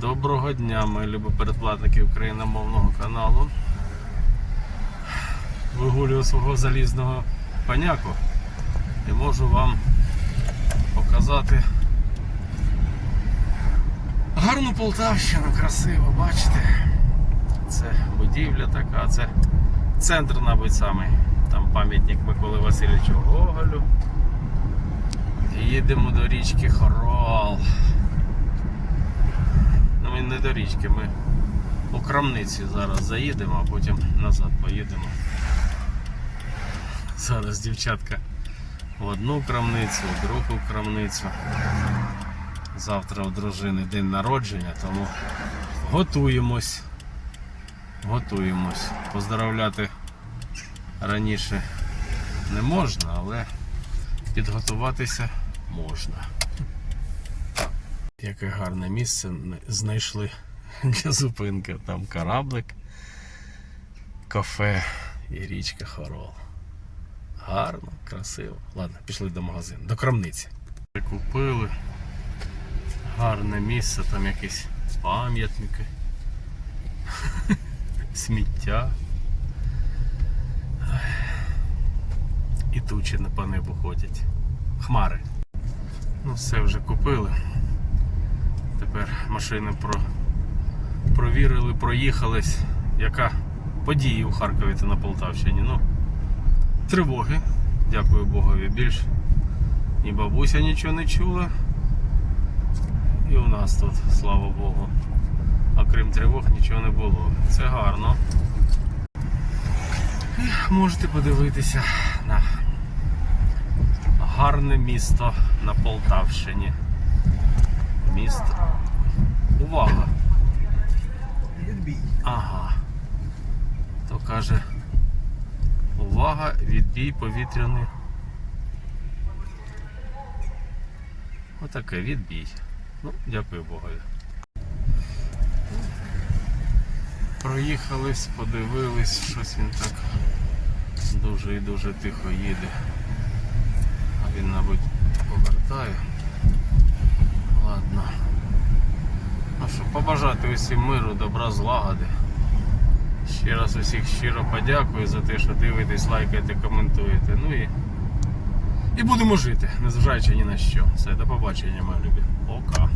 Доброго дня, мої любі передплатники україномовного каналу. Вигулюю свого залізного коняку і можу вам показати гарну Полтавщину, красиво, бачите? Це будівля така, це центр, мабуть, самий. Там пам'ятник Миколи Васильовичу Гоголю. Їдемо до річки Хорол. Ми не до річки, ми у крамниці зараз заїдемо, а потім назад поїдемо. Зараз дівчатка в одну крамницю, в другу крамницю. Завтра у дружини день народження, тому готуємось. Готуємось. Поздравляти раніше не можна, але підготуватися можна. Яке гарне місце знайшли для зупинки. Там кораблик, кафе і річка Хорол. Гарно, красиво. Ладно, пішли до магазину, до крамниці. Купили. Гарне місце, там якісь пам'ятники. Сміття. І тучі на по небу ходять. Хмари. Ну, все вже купили. Тепер машини про... провірили, проїхались. Яка подія у Харкові та на Полтавщині? Ну, тривоги. Дякую Богові. Більш ні бабуся нічого не чула. І у нас тут, слава Богу. А крім тривог нічого не було. Це гарно. І Можете подивитися на гарне місто на Полтавщині. Місто. Увага! Відбій. Ага. То каже. Увага, відбій повітряний. Отаке відбій. Ну, дякую Богові. Проїхались, подивились, щось він так дуже і дуже тихо їде. А він, мабуть, повертає. Ладно. Побажати усім миру, добра, злагоди. Ще раз усіх щиро подякую за те, що дивитесь, лайкаєте, коментуєте. Ну і, і будемо жити, незважаючи ні на що. Все, до побачення, мої любі. Пока.